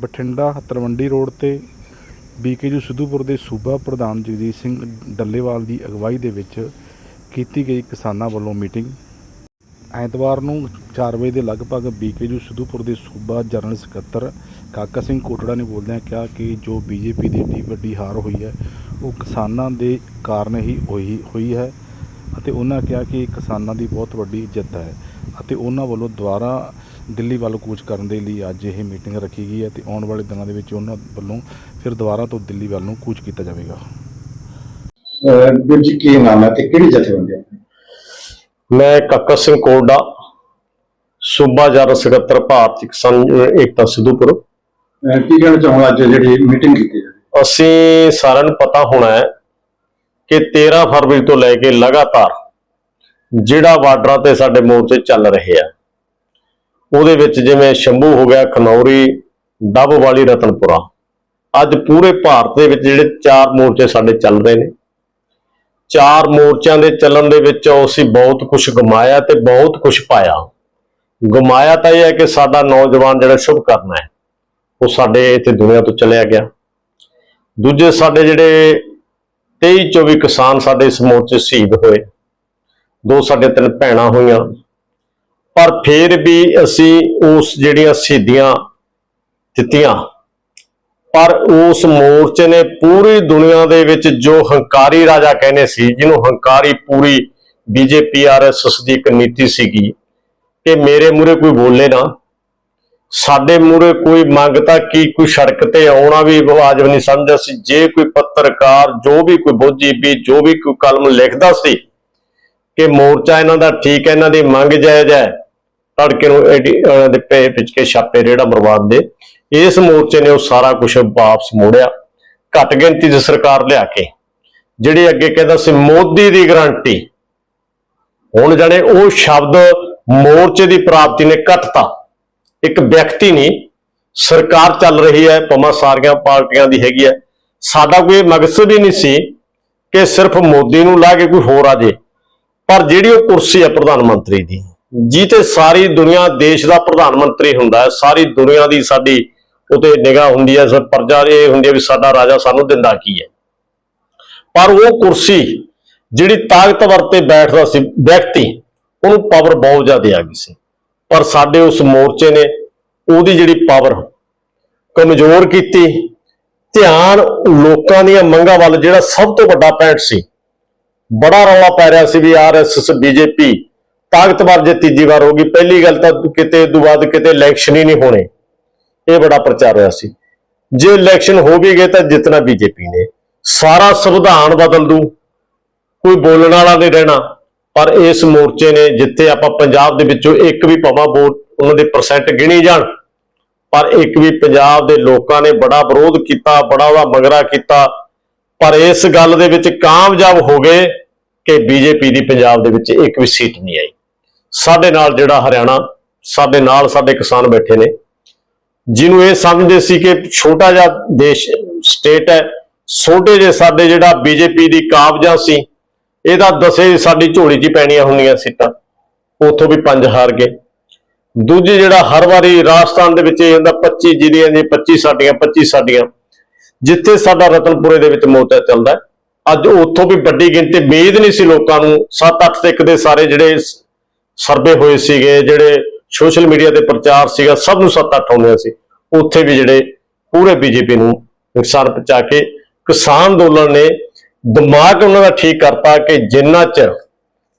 Bathinda Talwandi road ਤੇ BKU Sidhupur ਦੇ ਸੂਬਾ ਪ੍ਰਧਾਨ ਜਗਜੀਤ ਸਿੰਘ ਡੱਲੇਵਾਲ ਦੀ ਅਗਵਾਈ ਦੇ ਵਿੱਚ ਕੀਤੀ ਗਈ ਕਿਸਾਨਾਂ ਵੱਲੋਂ ਮੀਟਿੰਗ। ਐਤਵਾਰ ਨੂੰ 4 ਵਜੇ ਦੇ ਲਗਭਗ ਬੀਕੇਯੂ ਸਿੱਧੂਪੁਰ ਦੇ ਸੂਬਾ ਜਨਰਲ ਸਕੱਤਰ ਕਾਕਾ ਸਿੰਘ ਕੋਟੜਾ ਨੇ ਬੋਲਦਿਆਂ ਕਿਹਾ ਕਿ ਜੋ ਬੀਜੇਪੀ ਦੀ ਏਡੀ ਵੱਡੀ ਹਾਰ ਹੋਈ ਹੈ, ਉਹ ਕਿਸਾਨਾਂ ਦੇ ਕਾਰਨ ਹੀ ਹੋਈ ਹੋਈ ਹੈ ਅਤੇ ਉਹਨਾਂ ਕਿਹਾ ਕਿ ਕਿਸਾਨਾਂ ਦੀ ਬਹੁਤ ਵੱਡੀ ਜਿੱਤ ਹੈ ਅਤੇ ਉਹਨਾਂ ਵੱਲੋਂ ਦੁਬਾਰਾ ਦਿੱਲੀ ਵੱਲ ਕੂਚ ਕਰਨ ਦੇ ਲਈ ਅੱਜ ਇਹ ਮੀਟਿੰਗ ਰੱਖੀ ਗਈ ਹੈ ਤੇ ਆਉਣ ਵਾਲੇ ਦਿਨਾਂ ਦੇ ਵਿੱਚ ਉਹਨਾਂ ਵੱਲੋਂ ਫਿਰ ਦੁਬਾਰਾ ਤੋਂ ਦਿੱਲੀ ਵੱਲ ਨੂੰ ਕੂਚ ਕੀਤਾ ਜਾਵੇਗਾ। ਜੀ ਕੀ ਨਾਮ ਹੈ ਤੇ ਕਿਹੜੀ ਜਥੇਬੰਦੀ ਹੈ? ਮੈਂ ਕਾਕਾ ਸਿੰਘ ਕੋਲਡਾ ਸੂਬਾ ਜਨਰਲ ਸਕੱਤਰ ਭਾਰਤੀ ਕਿਸਾਨ ਏਕਤਾ ਸਿੱਧੂਪੁਰ। ਕੀ ਕਹਿਣਾ ਚਾਹੁੰਦਾ ਅੱਜ ਜਿਹੜੀ ਮੀਟਿੰਗ ਕੀਤੀ ਹੈ? ਅਸੀਂ ਸਾਰਿਆਂ ਨੂੰ ਪਤਾ ਹੋਣਾ ਹੈ ਕਿ 13 ਫਰਵਰੀ ਤੋਂ ਲੈ ਕੇ ਲਗਾਤਾਰ ਜਿਹੜਾ ਬਾਰਡਰਾਂ ਤੇ ਸਾਡੇ ਮੋਰਚੇ ਚੱਲ ਰਹੇ ਆ ਉਹਦੇ ਵਿੱਚ ਜਿਵੇਂ ਸ਼ੰਭੂ ਹੋ ਗਿਆ, ਖਨੌਰੀ, ਡੱਬ ਵਾਲੀ ਰਤਨਪੁਰਾ। ਅੱਜ ਪੂਰੇ ਭਾਰਤ ਦੇ ਵਿੱਚ ਜਿਹੜੇ ਚਾਰ ਮੋਰਚੇ ਸਾਡੇ ਚੱਲ ਰਹੇ ਨੇ। ਚਾਰ ਮੋਰਚਿਆਂ ਦੇ ਚੱਲਣ ਦੇ ਵਿੱਚ ਅਸੀਂ ਬਹੁਤ ਕੁਝ ਗਮਾਇਆ ਤੇ ਬਹੁਤ ਕੁਝ ਪਾਇਆ। ਗਮਾਇਆ ਤਾਂ ਇਹ ਹੈ ਕਿ ਸਾਡਾ ਨੌਜਵਾਨ ਜਿਹੜਾ ਸ਼ੁਭ ਕਰਨਾ ਹੈ, ਉਹ ਸਾਡੇ ਇੱਥੇ ਦੁਨੀਆ ਤੋਂ ਚਲਿਆ ਗਿਆ। ਦੂਜੇ ਸਾਡੇ ਜਿਹੜੇ 23 24 ਕਿਸਾਨ ਸਾਡੇ ਇਸ ਮੋਰਚੇ ਸ਼ਹੀਦ ਹੋਏ। ਦੋ ਸਾਡੇ ਤਿੰਨ ਭੈਣਾਂ ਹੋਈਆਂ। ਪਰ ਫਿਰ ਵੀ ਅਸੀਂ ਉਸ ਜਿਹੜੀਆਂ ਸ਼ਹੀਦੀਆਂ ਦਿੱਤੀਆਂ। ਪਰ ਉਸ ਮੋਰਚੇ ਨੇ ਪੂਰੀ ਦੁਨੀਆ ਦੇ ਵਿੱਚ ਜੋ ਹੰਕਾਰੀ ਰਾਜਾ ਕਹਿੰਦੇ ਸੀ, ਜਿਹਨੂੰ ਹੰਕਾਰੀ ਪੂਰੀ ਬੀਜੇਪੀ ਆਰਐਸਐਸ ਦੀ ਇੱਕ ਨੀਤੀ ਸੀਗੀ ਕਿ ਮੇਰੇ ਮੂਰੇ ਕੋਈ ਬੋਲੇ ਨਾ, ਸਾਡੇ ਮੂਰੇ ਕੋਈ ਮੰਗਤਾ ਕੀ, ਕੋਈ ਸੜਕ ਤੇ ਆਉਣਾ ਵੀ ਵਾਜਬ ਨਹੀਂ ਸਮਝਦਾ ਸੀ ਜੇ ਕੋਈ ਪੱਤਰਕਾਰ, ਜੋ ਵੀ ਕੋਈ ਬੋਝੀ ਵੀ, ਜੋ ਵੀ ਕੋਈ ਕਲਮ ਲਿਖਦਾ ਸੀ ਕਿ ਮੋਰਚਾ ਇਹਨਾਂ ਦਾ ਠੀਕ ਹੈ, ਇਹਨਾਂ ਦੀ ਮੰਗ ਜਾਇਜ਼ ਹੈ ਤੜਕੇ ਨੂੰ ਐਡੀ- ਉਹਨਾਂ ਦੇ ਪੇ ਵਿੱਚ ਕੇ ਛਾਪੇ ਰੇੜਾ ਬਰਬਾਦ ਦੇ। ਇਸ ਮੋਰਚੇ ਨੇ ਉਹ ਸਾਰਾ ਕੁਝ ਵਾਪਸ ਮੋੜਿਆ। ਘੱਟ ਗਿਣਤੀ ਦੀ ਸਰਕਾਰ ਲਿਆ ਕੇ। ਜਿਹੜੀ ਅੱਗੇ ਕਹਿੰਦਾ ਸੀ ਮੋਦੀ ਦੀ ਗਰੰਟੀ, ਹੁਣ ਜਾਣੇ ਉਹ ਸ਼ਬਦ ਮੋਰਚੇ ਦੀ ਪ੍ਰਾਪਤੀ ਨੇ ਘਟਤਾ ਇੱਕ ਵਿਅਕਤੀ ਨਹੀਂ, ਸਰਕਾਰ ਚੱਲ ਰਹੀ ਹੈ ਪਮਾ ਸਾਰੀਆਂ ਪਾਰਟੀਆਂ ਦੀ ਹੈਗੀ ਹੈ। ਸਾਡਾ ਕੋਈ ਮਕਸਦ ਹੀ ਨਹੀਂ ਸੀ ਕਿ ਸਿਰਫ ਮੋਦੀ ਨੂੰ ਲਾ ਕੇ ਕੋਈ ਹੋਰ ਆ ਜੇ। ਪਰ ਜਿਹੜੀ ਉਹ ਕੁਰਸੀ ਹੈ ਪ੍ਰਧਾਨ ਮੰਤਰੀ ਦੀ ਜਿੱਤੇ ਸਾਰੀ ਦੁਨੀਆ ਦੇਸ਼ ਦਾ ਪ੍ਰਧਾਨ ਮੰਤਰੀ ਹੁੰਦਾ ਹੈ। ਸਾਰੀ ਦੁਨੀਆ ਦੀ ਸਾਡੀ ਉਤੇ ਨਿਗਾਹ ਹੁੰਦੀ ਹੈ। ਸਭ ਪ੍ਰਜਾ ਇਹ ਹੁੰਦੀ ਹੈ ਵੀ ਸਾਡਾ ਰਾਜਾ ਸਾਨੂੰ ਦਿੰਦਾ ਕੀ ਹੈ। ਪਰ ਉਹ ਕੁਰਸੀ ਜਿਹੜੀ ਤਾਕਤਵਰ ਤੇ ਬੈਠਦਾ ਸੀ, ਵਿਅਕਤੀ, ਉਹਨੂੰ ਪਾਵਰ ਬਹੁਤ ਜ਼ਿਆਦਾ ਆ ਗਈ ਸੀ। ਪਰ ਸਾਡੇ ਉਸ ਮੋਰਚੇ ਨੇ ਉਹਦੀ ਜਿਹੜੀ ਪਾਵਰ ਕਮਜ਼ੋਰ ਕੀਤੀ। ਧਿਆਨ ਲੋਕਾਂ ਦੀਆਂ ਮੰਗਾਂ ਵੱਲ ਜਿਹੜਾ ਸਭ ਤੋਂ ਵੱਡਾ ਪੈਂਟ ਸੀ, ਬੜਾ ਰੌਲਾ ਪੈ ਰਿਹਾ ਸੀ ਵੀ ਆਰਐਸਐਸ ਬੀਜੇਪੀ ਤਾਕਤਵਰ ਜੇ ਤੀਜੀ ਵਾਰ ਹੋ ਗਈ, ਪਹਿਲੀ ਗੱਲ ਤਾਂ ਕਿਤੇ ਤੋਂ ਬਾਅਦ ਕਿਤੇ ਇਲੈਕਸ਼ਨ ਹੀ ਨਹੀਂ ਹੋਣੇ। ਇਹ ਬੜਾ ਪ੍ਰਚਾਰ ਹੋਇਆ ਸੀ। ਜੇ ਇਲੈਕਸ਼ਨ ਹੋ ਵੀ ਗਏ ਤਾਂ ਜਿੱਤਣਾ ਬੀਜੇਪੀ ਨੇ। ਸਾਰਾ ਸੰਵਿਧਾਨ ਬਦਲ ਦੂ ਕੋਈ ਬੋਲਣ ਵਾਲਾ ਨਹੀਂ ਰਹਿਣਾ। ਪਰ ਇਸ ਮੋਰਚੇ ਨੇ ਜਿੱਥੇ ਆਪਾਂ ਪੰਜਾਬ ਦੇ ਵਿੱਚੋਂ ਇੱਕ ਵੀ ਭਾਵਾਂ ਵੋਟ, ਉਹਨਾਂ ਦੇ ਪਰਸੈਂਟ ਗਿਣੀ ਜਾਣ, ਪਰ ਇੱਕ ਵੀ ਪੰਜਾਬ ਦੇ ਲੋਕਾਂ ਨੇ ਬੜਾ ਵਿਰੋਧ ਕੀਤਾ, ਬੜਾ ਉਹਦਾ ਮਗਰਾ ਕੀਤਾ। ਪਰ ਇਸ ਗੱਲ ਦੇ ਵਿੱਚ ਕਾਮਯਾਬ ਹੋ ਗਏ ਕਿ ਬੀਜੇਪੀ ਦੀ ਪੰਜਾਬ ਦੇ ਵਿੱਚ ਇੱਕ ਵੀ ਸੀਟ ਨਹੀਂ ਆਈ। ਸਾਡੇ ਨਾਲ ਜਿਹੜਾ ਹਰਿਆਣਾ, ਸਾਡੇ ਨਾਲ ਸਾਡੇ ਕਿਸਾਨ ਬੈਠੇ ਨੇ, ਜਿਹਨੂੰ ਇਹ ਸਮਝਦੇ ਸੀ ਕਿ ਛੋਟਾ ਜਿਹਾ ਦੇਸ਼ ਸਟੇਟ ਹੈ, ਛੋਟੇ ਜਿਹੇ ਸਾਡੇ ਜਿਹੜਾ ਬੀਜੇਪੀ ਦੀ ਕਾਬਜਾ ਸੀ, ਇਹਦਾ ਦਸੇ ਸਾਡੀ ਝੋਲੀ 'ਚ ਪੈਣੀਆਂ ਹੁੰਦੀਆਂ ਸੀਟਾਂ, ਉੱਥੋਂ ਵੀ ਪੰਜ ਹਾਰ ਗਏ। ਦੂਜੇ ਜਿਹੜਾ ਹਰ ਵਾਰੀ ਰਾਜਸਥਾਨ ਦੇ ਵਿੱਚ ਇਹ ਹੁੰਦਾ 25 ਜ਼ਿਲ੍ਹਿਆਂ ਦੀ 25 ਸਾਡੀਆਂ 25 ਸਾਡੀਆਂ, ਜਿੱਥੇ ਸਾਡਾ ਰਤਨਪੁਰੇ ਦੇ ਵਿੱਚ ਮੋਰਚਾ ਚੱਲਦਾ ਅੱਜ ਉੱਥੋਂ ਵੀ ਵੱਡੀ ਗਿਣਤੀ, ਉਮੀਦ ਨਹੀਂ ਸੀ ਲੋਕਾਂ ਨੂੰ 7-8 ਤੇ ਇੱਕ ਦੇ ਸਾਰੇ ਜਿਹੜੇ ਸਰਵੇ ਹੋਏ ਸੀਗੇ, ਜਿਹੜੇ ਸੋਸ਼ਲ ਮੀਡੀਆ ਤੇ ਪ੍ਰਚਾਰ ਸੀਗਾ, ਸਭ ਨੂੰ 7-8 ਆਉਂਦੇ ਸੀ। ਉੱਥੇ ਵੀ ਜਿਹੜੇ ਪੂਰੇ ਬੀਜੇਪੀ ਨੂੰ ਨੁਕਸਾਨ ਪਹੁੰਚਾ ਕੇ ਕਿਸਾਨ ਅੰਦੋਲਨ ਨੇ ਦਿਮਾਗ ਉਹਨਾਂ ਦਾ ਠੀਕ ਕਰਤਾ ਕਿ ਜਿੰਨਾ ਚਿਰ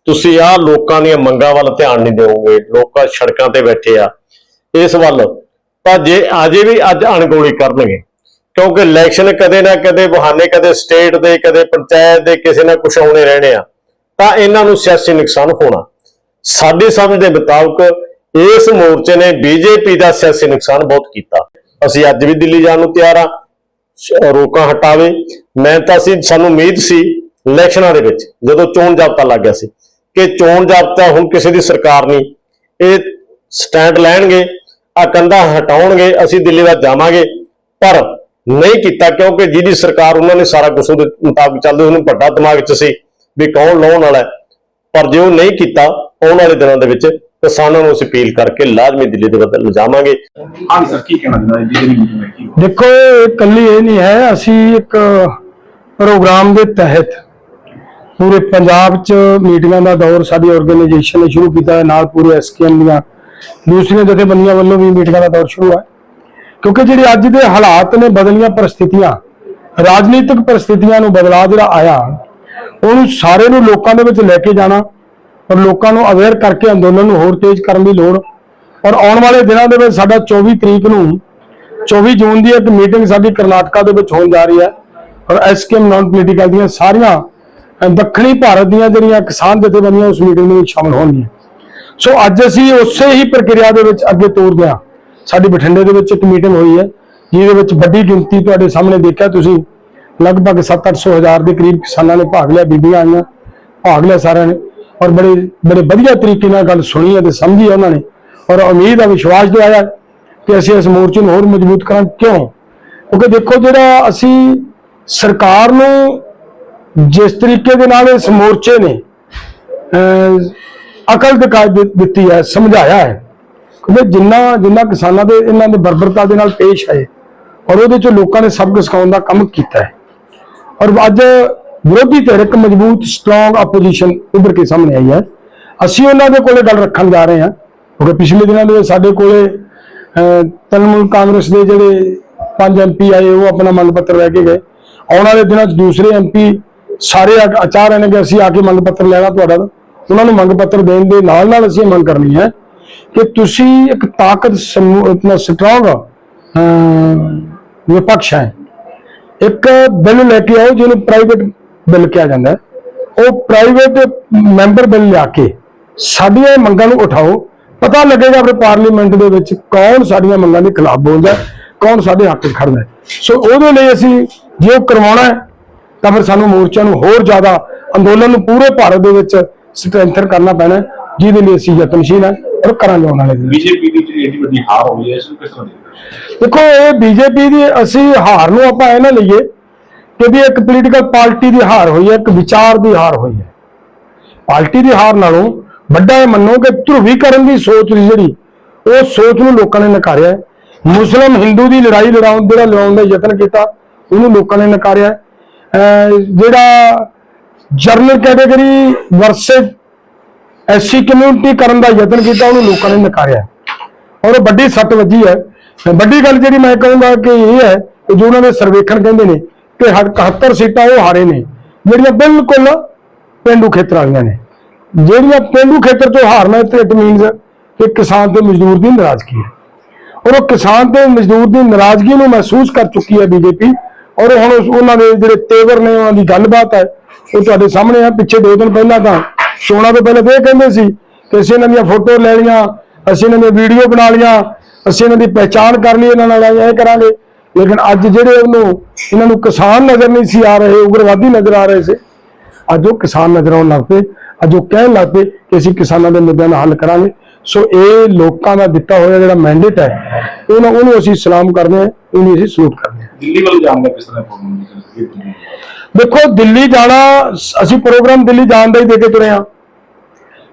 ਤੁਸੀਂ ਆਹ ਲੋਕਾਂ ਦੀਆਂ ਮੰਗਾਂ ਵੱਲ ਧਿਆਨ ਨਹੀਂ ਦਿਓਗੇ, ਲੋਕਾਂ ਸੜਕਾਂ ਤੇ ਬੈਠੇ ਆ, ਇਸ ਵੱਲ ਤਾਂ ਜੇ ਅਜੇ ਵੀ ਅੱਜ ਅਣਗੋਲੀ ਕਰਨਗੇ। ਕਿਉਂਕਿ ਇਲੈਕਸ਼ਨ ਕਦੇ ਨਾ ਕਦੇ ਬਹਾਨੇ ਕਦੇ ਸਟੇਟ ਦੇ, ਕਦੇ ਪੰਚਾਇਤ ਦੇ, ਕਿਸੇ ਨਾ ਕੁਛ ਆਉਣੇ ਰਹਿਣੇ ਆ। ਤਾਂ ਇਹਨਾਂ ਨੂੰ ਸਿਆਸੀ ਨੁਕਸਾਨ ਹੋਣਾ। ਸਾਡੀ ਸਮਝ ਦੇ ਮੁਤਾਬਕ ਇਸ ਮੋਰਚੇ ਨੇ ਬੀਜੇਪੀ ਦਾ ਸਿਆਸੀ ਨੁਕਸਾਨ ਬਹੁਤ ਕੀਤਾ। ਅਸੀਂ ਅੱਜ ਵੀ ਦਿੱਲੀ ਜਾਣ ਨੂੰ ਤਿਆਰ ਆ। ਰੋਕਾਂ ਹਟਾਵੇ। ਮੈਂ ਤਾਂ ਸੀ ਸਾਨੂੰ ਉਮੀਦ ਸੀ ਇਲੈਕਸ਼ਨਾਂ ਦੇ ਵਿੱਚ, ਜਦੋਂ ਚੋਣ ਜਾਬਤਾ ਲੱਗ ਗਿਆ ਸੀ, ਕਿ ਚੋਣ ਜਾਬਤਾ ਹੁਣ ਕਿਸੇ ਦੀ ਸਰਕਾਰ ਨਹੀਂ। ਇਹ ਸਟੈਂਡ ਲੈਣਗੇ ਆ ਕੰਧਾਂ ਹਟਾਉਣਗੇ, ਅਸੀਂ ਦਿੱਲੀ ਵੱਲ ਜਾਵਾਂਗੇ। ਪਰ ਨਹੀਂ ਕੀਤਾ, ਕਿਉਂਕਿ ਜਿਹਦੀ ਸਰਕਾਰ ਉਹਨਾਂ ਨੇ ਸਾਰਾ ਕੁਝ ਉਹਦੇ ਮੁਤਾਬਕ ਚੱਲਦੇ ਉਹਨੂੰ ਵੱਡਾ ਦਿਮਾਗ 'ਚ ਸੀ ਵੀ ਕੌਣ ਲਾਉਣ ਵਾਲਾ ਪਰ ਜੇ ਉਹ ਨਹੀਂ ਕੀਤਾ ਆਉਣ ਵਾਲੇ ਦਿਨਾਂ ਦੇ ਵਿੱਚ ਕਿਸਾਨਾਂ ਨੂੰ ਅਸੀਂ ਅਪੀਲ ਕਰਕੇ ਲਾਜ਼ਮੀ ਦਿੱਲੀ ਦੇ ਵੱਲ ਲਿਜਾਵਾਂਗੇ। ਹਾਂਜੀ ਸਰ ਕੀ ਕਹਿਣਾ ਚਾਹੁੰਦੇ ਜੀ ਜਿਹੜੀ ਮੀਟਿੰਗ ਹੈ ਦੇਖੋ ਇਹ ਇਕੱਲੀ ਇਹ ਨਹੀਂ ਹੈ ਅਸੀਂ ਇੱਕ ਪ੍ਰੋਗਰਾਮ ਦੇ ਤਹਿਤ ਪੂਰੇ ਪੰਜਾਬ 'ਚ ਮੀਟਿੰਗਾਂ ਦਾ ਦੌਰ ਸਾਡੀ ਆਰਗੇਨਾਈਜੇਸ਼ਨ ਨੇ ਸ਼ੁਰੂ ਕੀਤਾ ਹੈ ਨਾਲ ਪੂਰੇ ਐਸਕੇਐਮ ਦੀਆਂ ਦੂਸਰੀਆਂ ਜਥੇਬੰਦੀਆਂ ਵੱਲੋਂ ਵੀ ਮੀਟਿੰਗਾਂ ਦਾ ਦੌਰ ਸ਼ੁਰੂ ਹੈ। ਕਿਉਂਕਿ ਜਿਹੜੇ ਅੱਜ ਦੇ ਹਾਲਾਤ ਨੇ ਬਦਲੀਆਂ ਪਰਿਸਥਿਤੀਆਂ ਰਾਜਨੀਤਿਕ ਪਰਿਸਥਿਤੀਆਂ ਨੂੰ ਬਦਲਾਅ ਜਿਹੜਾ ਆਇਆ ਉਹਨੂੰ ਸਾਰੇ ਨੂੰ ਲੋਕਾਂ ਦੇ ਵਿੱਚ ਲੈ ਕੇ ਜਾਣਾ ਔਰ ਲੋਕਾਂ ਨੂੰ ਅਵੇਅਰ ਕਰਕੇ ਅੰਦੋਲਨ ਨੂੰ ਹੋਰ ਤੇਜ਼ ਕਰਨ ਦੀ ਲੋੜ। ਔਰ ਆਉਣ ਵਾਲੇ ਦਿਨਾਂ ਦੇ ਵਿੱਚ ਸਾਡਾ 24 ਤਰੀਕ ਨੂੰ 24 ਜੂਨ ਦੀ ਇੱਕ ਮੀਟਿੰਗ ਸਾਡੀ ਕਰਨਾਟਕਾ ਦੇ ਵਿੱਚ ਹੋਣ ਜਾ ਰਹੀ ਹੈ। ਔਰ ਐਸਕੇਐਮ ਨਾਨ ਪੋਲੀਟੀਕਲ ਦੀਆਂ ਸਾਰੀਆਂ ਦੱਖਣੀ ਭਾਰਤ ਦੀਆਂ ਜਿਹੜੀਆਂ ਕਿਸਾਨ ਜਥੇਬੰਦੀਆਂ ਉਸ ਮੀਟਿੰਗ ਦੇ ਵਿੱਚ ਸ਼ਾਮਲ ਹੋਣਗੀਆਂ। ਸੋ ਅੱਜ ਅਸੀਂ ਉਸੇ ਹੀ ਪ੍ਰਕਿਰਿਆ ਦੇ ਵਿੱਚ ਅੱਗੇ ਤੋਰਦੇ ਹਾਂ। ਸਾਡੀ ਬਠਿੰਡੇ ਦੇ ਵਿੱਚ ਇੱਕ ਮੀਟਿੰਗ ਹੋਈ ਹੈ, ਜਿਹਦੇ ਵਿੱਚ ਵੱਡੀ ਗਿਣਤੀ ਤੁਹਾਡੇ ਸਾਹਮਣੇ ਦੇਖਿਆ ਤੁਸੀਂ। ਲਗਭਗ 7-800 ਹਜ਼ਾਰ ਦੇ ਕਰੀਬ ਕਿਸਾਨਾਂ ਨੇ ਭਾਗ ਲਿਆ, ਬੀਬੀਆਂ ਆਈਆਂ, ਭਾਗ ਲਿਆ ਸਾਰਿਆਂ ਨੇ। ਔਰ ਬੜੇ ਬੜੇ ਵਧੀਆ ਤਰੀਕੇ ਨਾਲ ਗੱਲ ਸੁਣੀ ਹੈ ਤੇ ਸਮਝੀ ਹੈ ਉਹਨਾਂ ਨੇ। ਔਰ ਉਮੀਦ ਆ ਵਿਸ਼ਵਾਸ ਦਿਵਾਇਆ ਕਿ ਅਸੀਂ ਇਸ ਮੋਰਚੇ ਨੂੰ ਹੋਰ ਮਜ਼ਬੂਤ ਕਰਾਂ। ਕਿਉਂ? ਕਿਉਂਕਿ ਦੇਖੋ ਜਿਹੜਾ ਅਸੀਂ ਸਰਕਾਰ ਨੂੰ ਜਿਸ ਤਰੀਕੇ ਦੇ ਨਾਲ ਇਸ ਮੋਰਚੇ ਨੇ ਅਕਲ ਦਿਖਾ ਦਿੱਤੀ ਹੈ, ਸਮਝਾਇਆ ਹੈ। ਕਿਉਂਕਿ ਜਿੰਨਾ ਜਿੰਨਾ ਕਿਸਾਨਾਂ ਦੇ, ਇਹਨਾਂ ਦੇ ਬਰਬਰਤਾ ਦੇ ਨਾਲ ਪੇਸ਼ ਆਏ, ਔਰ ਉਹਦੇ ਚ ਲੋਕਾਂ ਨੇ ਸਬਕ ਸਿਖਾਉਣ ਦਾ ਕੰਮ ਕੀਤਾ ਹੈ। ਔਰ ਅੱਜ ਵਿਰੋਧੀ ਧਿਰ ਇੱਕ ਮਜ਼ਬੂਤ ਸਟਰੋਂਗ ਆਪੋਜੀਸ਼ਨ ਉੱਭਰ ਕੇ ਸਾਹਮਣੇ ਆਈ ਹੈ। ਅਸੀਂ ਉਹਨਾਂ ਦੇ ਕੋਲੇ ਗੱਲ ਰੱਖਣ ਜਾ ਰਹੇ ਹਾਂ, ਕਿਉਂਕਿ ਪਿਛਲੇ ਦਿਨਾਂ ਦੇ ਸਾਡੇ ਕੋਲੇ ਤ੍ਰਿਣਮੂਲ ਕਾਂਗਰਸ ਦੇ ਜਿਹੜੇ ਪੰਜ ਐਮਪੀ ਆਏ, ਉਹ ਆਪਣਾ ਮੰਗ ਪੱਤਰ ਲੈ ਕੇ ਗਏ। ਆਉਣ ਵਾਲੇ ਦਿਨਾਂ 'ਚ ਦੂਸਰੇ ਐਮਪੀ ਸਾਰੇ ਆ- ਚਾਹ ਰਹੇ ਨੇ ਕਿ ਅਸੀਂ ਆ ਕੇ ਮੰਗ ਪੱਤਰ ਲੈਣਾ ਤੁਹਾਡਾ। ਉਹਨਾਂ ਨੂੰ ਮੰਗ ਪੱਤਰ ਦੇਣ ਦੇ ਨਾਲ ਨਾਲ ਅਸੀਂ ਇਹ ਮੰਗ ਕਰਨੀ ਹੈ ਕਿ ਤੁਸੀਂ ਇੱਕ ਤਾਕਤ ਸਮੂਹ ਆਪਣਾ ਸਟਰੋਂਗ ਵਿਪਕਸ਼ ਹੈ। ਇੱਕ ਬਿੱਲ ਲੈ ਕੇ ਆਓ, ਜਿਹਨੂੰ ਪ੍ਰਾਈਵੇਟ ਬਿੱਲ ਕਿਹਾ ਜਾਂਦਾ ਉਹ ਪ੍ਰਾਈਵੇਟ ਮੈਂਬਰ ਬਿੱਲ ਲਿਆ ਕੇ ਸਾਡੀਆਂ ਮੰਗਾਂ ਨੂੰ ਉਠਾਓ। ਪਤਾ ਲੱਗੇਗਾ ਆਪਣੇ ਪਾਰਲੀਮੈਂਟ ਦੇ ਵਿੱਚ ਕੌਣ ਸਾਡੀਆਂ ਮੰਗਾਂ ਦੇ ਖਿਲਾਫ ਬੋਲਦਾ ਕੌਣ ਸਾਡੇ ਹੱਕ 'ਚ ਖੜਦਾ। ਸੋ ਉਹਦੇ ਲਈ ਅਸੀਂ ਜੇ ਉਹ ਕਰਵਾਉਣਾ ਹੈ ਤਾਂ ਫਿਰ ਸਾਨੂੰ ਮੋਰਚਾ ਨੂੰ ਹੋਰ ਜ਼ਿਆਦਾ ਅੰਦੋਲਨ ਨੂੰ ਪੂਰੇ ਭਾਰਤ ਦੇ ਵਿੱਚ ਸਟਰੈਂਥਨ ਕਰਨਾ ਪੈਣਾ ਜਿਹਦੇ ਲਈ ਅਸੀਂ ਯਤਨਸ਼ੀਲ ਹਾਂ ਔਰ ਕਰਾਂਗੇ ਵਾਲੇ ਦਿਨ ਬੀਜੇਪੀ ਦੀ ਜਿਹੜੀ ਵੱਡੀ ਹਾਰ ਹੋਈ ਹੈ ਇਸ ਨੂੰ ਕਿਸ ਤਰ੍ਹਾਂ ਦੇਖੋ ਇਹ ਬੀਜੇਪੀ ਦੀ ਅਸੀਂ ਹਾਰ ਨੂੰ ਆਪਾਂ ਇਹ ਨਾ ਲਈਏ ਕਿ ਵੀ ਇੱਕ ਪੋਲੀਟੀਕਲ ਪਾਰਟੀ ਦੀ ਹਾਰ ਹੋਈ ਹੈ, ਇੱਕ ਵਿਚਾਰ ਦੀ ਹਾਰ ਹੋਈ ਹੈ। ਪਾਰਟੀ ਦੀ ਹਾਰ ਨਾਲੋਂ ਵੱਡਾ ਇਹ ਮੰਨੋ ਕਿ ਧਰੁਵੀਕਰਨ ਦੀ ਸੋਚ ਦੀ ਜਿਹੜੀ, ਉਹ ਸੋਚ ਨੂੰ ਲੋਕਾਂ ਨੇ ਨਕਾਰਿਆ ਹੈ। ਮੁਸਲਮ ਹਿੰਦੂ ਦੀ ਲੜਾਈ ਲੜਾਉਣ, ਜਿਹੜਾ ਲੜਾਉਣ ਦਾ ਯਤਨ ਕੀਤਾ, ਉਹਨੂੰ ਲੋਕਾਂ ਨੇ ਨਕਾਰਿਆ ਜਿਹੜਾ general category versus SC community ਕਰਨ ਦਾ ਯਤਨ ਕੀਤਾ, ਉਹਨੂੰ ਲੋਕਾਂ ਨੇ ਨਕਾਰਿਆ ਔਰ ਉਹ ਵੱਡੀ ਸੱਟ ਵੱਜੀ ਹੈ। ਵੱਡੀ ਗੱਲ ਜਿਹੜੀ ਮੈਂ ਕਹੂੰਗਾ ਕਿ ਇਹ ਹੈ ਕਿ ਜੋ ਉਹਨਾਂ ਦੇ ਸਰਵੇਖਣ ਕਹਿੰਦੇ ਨੇ ਕਿ 71 ਸੀਟਾਂ ਉਹ ਹਾਰੇ ਨੇ, ਜਿਹੜੀਆਂ ਬਿਲਕੁਲ ਪਿੰਡੂ ਖੇਤਰ ਵਾਲੀਆਂ ਨੇ। ਜਿਹੜੀਆਂ ਪਿੰਡੂ ਖੇਤਰ ਤੋਂ ਹਾਰਨਾ ਤੇ ਇਟ ਮੀਨਸ ਕਿ ਕਿਸਾਨ ਤੇ ਮਜ਼ਦੂਰ ਦੀ ਨਾਰਾਜ਼ਗੀ ਹੈ। ਔਰ ਉਹ ਕਿਸਾਨ ਤੇ ਮਜ਼ਦੂਰ ਦੀ ਨਾਰਾਜ਼ਗੀ ਨੂੰ ਮਹਿਸੂਸ ਕਰ ਚੁੱਕੀ ਹੈ ਬੀਜੇਪੀ, ਔਰ ਹੁਣ ਉਹਨਾਂ ਦੇ ਜਿਹੜੇ ਤੇਵਰ ਨੇ, ਉਹਨਾਂ ਦੀ ਗੱਲਬਾਤ ਹੈ, ਉਹ ਤੁਹਾਡੇ ਸਾਹਮਣੇ ਆ ਪਿੱਛੇ ਦੋ ਦਿਨ ਪਹਿਲਾਂ ਤਾਂ ਚੋਣਾਂ ਤੋਂ ਪਹਿਲਾਂ ਤਾਂ ਇਹ ਕਹਿੰਦੇ ਸੀ ਕਿ ਅਸੀਂ ਇਹਨਾਂ ਦੀਆਂ ਫੋਟੋ ਲੈ ਲਈਆਂ, ਅਸੀਂ ਇਹਨਾਂ ਦੀਆਂ ਵੀਡੀਓ ਬਣਾ ਲਈਆਂ, ਅਸੀਂ ਇਹਨਾਂ ਦੀ ਪਹਿਚਾਣ ਕਰ ਲਈ, ਇਹਨਾਂ ਨਾਲ ਇਹ ਕਰਾਂਗੇ। ਲੇਕਿਨ ਅੱਜ ਜਿਹੜੇ ਉਹਨੂੰ ਇਹਨਾਂ ਨੂੰ ਕਿਸਾਨ ਨਜ਼ਰ ਨਹੀਂ ਸੀ ਆ ਰਹੇ ਉਗਰਵਾਦੀ ਨਜ਼ਰ ਆ ਰਹੇ ਸੀ। ਅੱਜ ਉਹ ਕਿਸਾਨ ਨਜ਼ਰ ਆਉਣ ਲੱਗ ਪਏ। ਅੱਜ ਉਹ ਕਹਿਣ ਲੱਗ ਪਏ ਕਿ ਅਸੀਂ ਕਿਸਾਨਾਂ ਦੇ ਮੁੱਦਿਆਂ ਦਾ ਹੱਲ ਕਰਾਂਗੇ। ਸੋ ਇਹ ਲੋਕਾਂ ਦਾ ਦਿੱਤਾ ਹੋਇਆ ਜਿਹੜਾ ਮੈਂਡੇਟ ਹੈ ਉਹਨਾਂ ਉਹਨੂੰ ਅਸੀਂ ਸਲਾਮ ਕਰਦੇ ਹਾਂ ਉਹਨੂੰ ਅਸੀਂ ਸਲੂਟ ਕਰਦੇ ਹਾਂ। ਦਿੱਲੀ ਵੱਲ ਜਾਣ ਦਾ ਕਿਸ ਤਰ੍ਹਾਂ ਦੇਖੋ ਦਿੱਲੀ ਜਾਣਾ ਅਸੀਂ ਪ੍ਰੋਗਰਾਮ ਦਿੱਲੀ ਜਾਣ ਦਾ ਹੀ ਦੇ ਕੇ ਤੁਰੇ ਹਾਂ।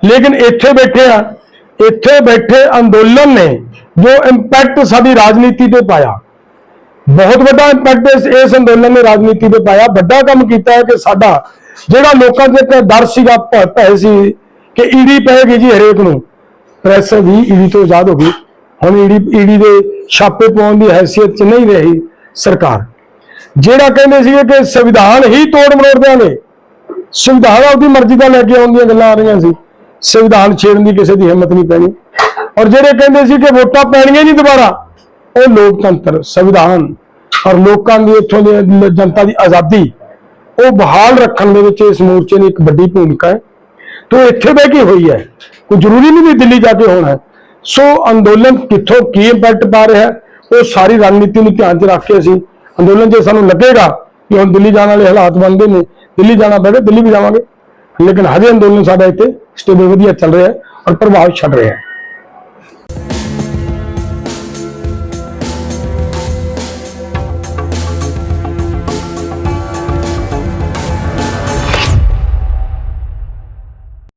ਲੇਕਿਨ ਇੱਥੇ ਬੈਠੇ ਆ ਇੱਥੇ ਬੈਠੇ ਅੰਦੋਲਨ ਨੇ ਜੋ ਇੰਪੈਕਟ ਸਾਡੀ ਰਾਜਨੀਤੀ ਤੇ ਪਾਇਆ। ਬਹੁਤ ਵੱਡਾ ਇੰਪੈਕਟ ਇਸ ਇਸ ਅੰਦੋਲਨ ਨੇ ਰਾਜਨੀਤੀ ਤੇ ਪਾਇਆ। ਵੱਡਾ ਕੰਮ ਕੀਤਾ ਹੈ ਕਿ ਸਾਡਾ ਜਿਹੜਾ ਲੋਕਾਂ ਦੇ ਇੱਕ ਡਰ ਸੀਗਾ, ਭੈ ਸੀ ਕਿ ਈਡੀ ਪਏਗੀ ਜੀ ਹਰੇਕ ਨੂੰ। ਪ੍ਰੈਸ ਵੀ ਈਡੀ ਤੋਂ ਆਜ਼ਾਦ ਹੋ ਗਈ। ਹੁਣ ਈਡੀ ਈਡੀ ਦੇ ਛਾਪੇ ਪਾਉਣ ਦੀ ਹੈਸੀਅਤ ਚ ਨਹੀਂ ਰਹੀ ਸਰਕਾਰ। ਜਿਹੜਾ ਕਹਿੰਦੇ ਸੀਗੇ ਕਿ ਸੰਵਿਧਾਨ ਹੀ ਤੋੜ ਮਰੋੜਦਿਆਂ ਨੇ, ਸੰਵਿਧਾਨ ਆਪਦੀ ਮਰਜ਼ੀ ਦਾ ਲੈ ਕੇ ਆਉਣ ਦੀਆਂ ਗੱਲਾਂ ਆ ਰਹੀਆਂ ਸੀ। ਸੰਵਿਧਾਨ ਛੇੜਨ ਦੀ ਕਿਸੇ ਦੀ ਹਿੰਮਤ ਨਹੀਂ ਪੈਣੀ। ਔਰ ਜਿਹੜੇ ਕਹਿੰਦੇ ਸੀ ਕਿ ਵੋਟਾਂ ਪੈਣੀਆਂ ਨਹੀਂ ਦੁਬਾਰਾ ਉਹ ਲੋਕਤੰਤਰ, ਸੰਵਿਧਾਨ ਔਰ ਲੋਕਾਂ ਦੀ ਇੱਥੋਂ ਦੀ ਜਨਤਾ ਦੀ ਆਜ਼ਾਦੀ, ਉਹ ਬਹਾਲ ਰੱਖਣ ਦੇ ਵਿੱਚ ਇਸ ਮੋਰਚੇ ਦੀ ਇੱਕ ਵੱਡੀ ਭੂਮਿਕਾ ਹੈ। ਤੋਂ ਇੱਥੇ ਬਹਿ ਕੇ ਹੋਈ ਹੈ। ਕੋਈ ਜ਼ਰੂਰੀ ਨਹੀਂ ਵੀ ਦਿੱਲੀ ਜਾ ਕੇ ਹੋਣਾ ਹੈ। ਸੋ ਅੰਦੋਲਨ ਕਿੱਥੋਂ ਕੀ ਇੰਪੈਕਟ ਪਾ ਰਿਹਾ ਉਹ ਸਾਰੀ ਰਣਨੀਤੀ ਨੂੰ ਧਿਆਨ 'ਚ ਰੱਖ ਕੇ ਅਸੀਂ ਅੰਦੋਲਨ 'ਚ ਸਾਨੂੰ ਲੱਗੇਗਾ ਕਿ ਹੁਣ ਦਿੱਲੀ ਜਾਣ ਵਾਲੇ ਹਾਲਾਤ ਬਣਦੇ ਨੇ, ਦਿੱਲੀ ਜਾਣਾ ਪਵੇਗਾ ਦਿੱਲੀ ਵੀ ਜਾਵਾਂਗੇ। ਲੇਕਿਨ ਹਜੇ ਅੰਦੋਲਨ ਸਾਡਾ ਇੱਥੇ ਸਟੇਬਲ ਵਧੀਆ ਚੱਲ ਰਿਹਾ ਹੈ ਔਰ ਪ੍ਰਭਾਵ ਛੱਡ ਰਿਹਾ ਹੈ।